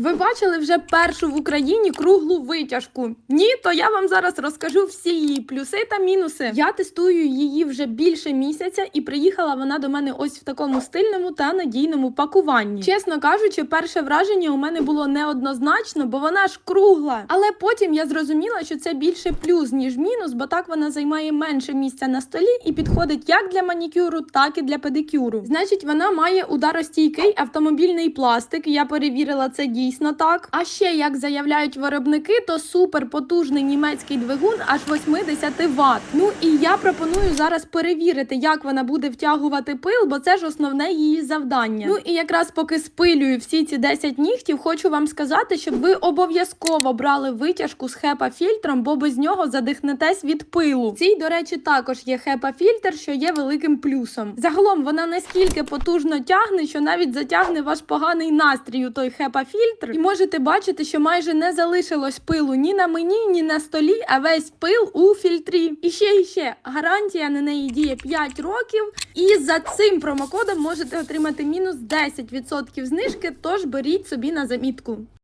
Ви бачили вже першу в Україні круглу витяжку? Ні, то я вам зараз розкажу всі її плюси та мінуси. Я тестую її вже більше місяця, і приїхала вона до мене ось в такому стильному та надійному пакуванні. Чесно кажучи, перше враження у мене було неоднозначно, бо вона ж кругла. Але потім я зрозуміла, що це більше плюс ніж мінус, бо так вона займає менше місця на столі і підходить як для манікюру, так і для педикюру. Значить, вона має ударостійкий автомобільний пластик. Я перевірила це дійсно так. А ще як заявляють виробники, то суперпотужний німецький двигун аж 80 Вт. Ну і я пропоную зараз перевірити, як вона буде втягувати пил, бо це ж основне її завдання. Ну і якраз поки спилюю всі ці 10 нігтів, хочу вам сказати, щоб ви обов'язково брали витяжку з хепа фільтром, бо без нього задихнетесь від пилу. Цій, до речі, також є хепа фільтр, що є великим плюсом. Загалом вона настільки потужно тягне, що навіть затягне ваш поганий настрій у той хепа фільтр. І можете бачити, що майже не залишилось пилу ні на мені, ні на столі, а весь пил у фільтрі. І ще і ще гарантія на неї діє 5 років. І за цим промокодом можете отримати мінус 10% знижки, тож беріть собі на замітку.